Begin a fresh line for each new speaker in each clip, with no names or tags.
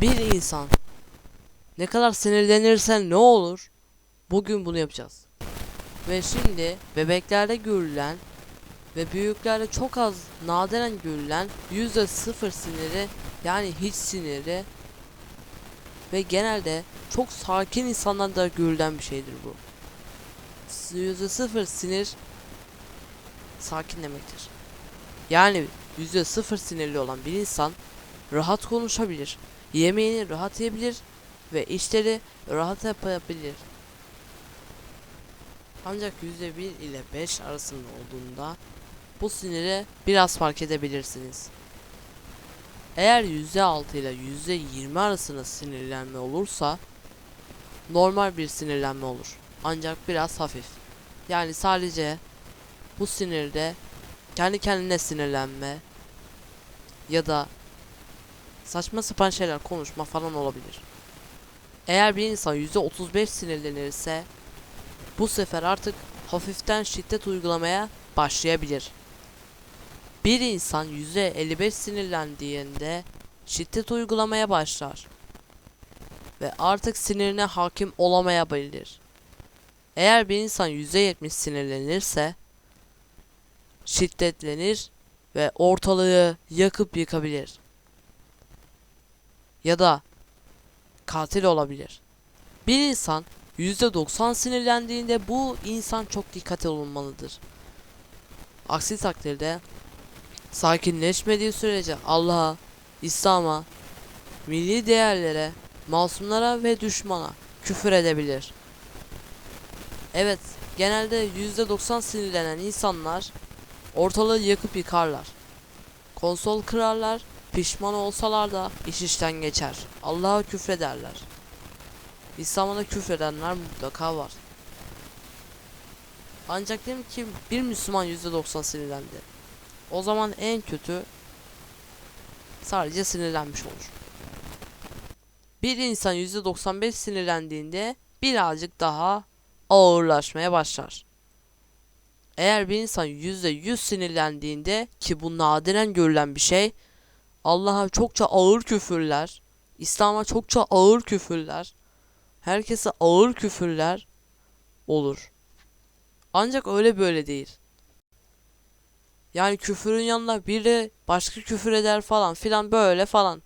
Bir insan ne kadar sinirlenirse ne olur? Bugün bunu yapacağız. Ve şimdi bebeklerde görülen ve büyüklerde çok az nadiren görülen yüzde sıfır siniri yani hiç siniri ve genelde çok sakin insanlarda görülen bir şeydir bu. Yüzde sıfır sinir sakin demektir. Yani yüzde sıfır sinirli olan bir insan rahat konuşabilir, yemeğini rahat yiyebilir ve işleri rahat yapabilir. Ancak yüzde bir ile 5 arasında olduğunda bu siniri biraz fark edebilirsiniz. Eğer yüzde altı ile yüzde yirmi arasında sinirlenme olursa normal bir sinirlenme olur. Ancak biraz hafif. Yani sadece bu sinirde kendi kendine sinirlenme ya da saçma sapan şeyler konuşma falan olabilir. Eğer bir insan %35 sinirlenirse bu sefer artık hafiften şiddet uygulamaya başlayabilir. Bir insan %55 sinirlendiğinde şiddet uygulamaya başlar ve artık sinirine hakim olamayabilir. Eğer bir insan %70 sinirlenirse şiddetlenir ve ortalığı yakıp yıkabilir. Ya da katil olabilir. Bir insan %90 sinirlendiğinde bu insan çok dikkate alınmalıdır. Aksi takdirde sakinleşmediği sürece Allah'a, İslam'a, milli değerlere, masumlara ve düşmana küfür edebilir. Evet, genelde %90 sinirlenen insanlar ortalığı yakıp yıkarlar. Konsol kırarlar, pişman olsalar da iş işten geçer. Allah'a küfrederler. İslam'a da küfredenler mutlaka var. Ancak diyelim ki bir Müslüman %90 sinirlendi. O zaman en kötü sadece sinirlenmiş olur. Bir insan %95 sinirlendiğinde birazcık daha ağırlaşmaya başlar. Eğer bir insan %100 sinirlendiğinde ki bu nadiren görülen bir şey Allah'a çokça ağır küfürler, İslam'a çokça ağır küfürler, herkese ağır küfürler olur. Ancak öyle böyle değil. Yani küfürün yanına biri başka küfür eder falan filan böyle falan.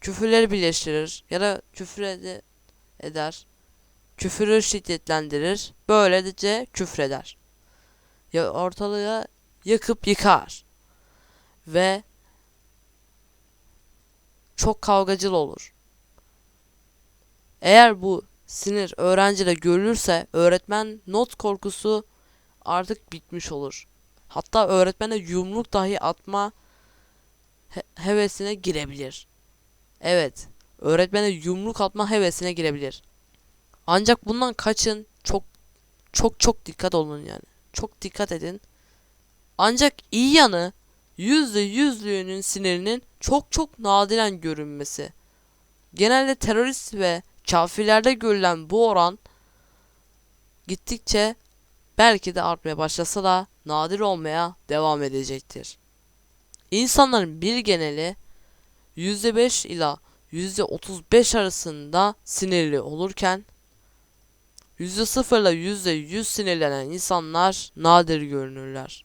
Küfürleri birleştirir ya da küfür ede eder. Küfürü şiddetlendirir. Böylece küfreder. Ya ortalığı yakıp yıkar. Ve çok kavgacıl olur. Eğer bu sinir öğrencide görülürse öğretmen not korkusu artık bitmiş olur. Hatta öğretmene yumruk dahi atma he hevesine girebilir. Evet, öğretmene yumruk atma hevesine girebilir. Ancak bundan kaçın. Çok çok çok dikkat olun yani. Çok dikkat edin. Ancak iyi yanı yüzde yüzlüğünün sinirinin çok çok nadiren görünmesi. Genelde terörist ve kafirlerde görülen bu oran gittikçe belki de artmaya başlasa da nadir olmaya devam edecektir. İnsanların bir geneli %5 ila %35 arasında sinirli olurken %0 ile %100 sinirlenen insanlar nadir görünürler.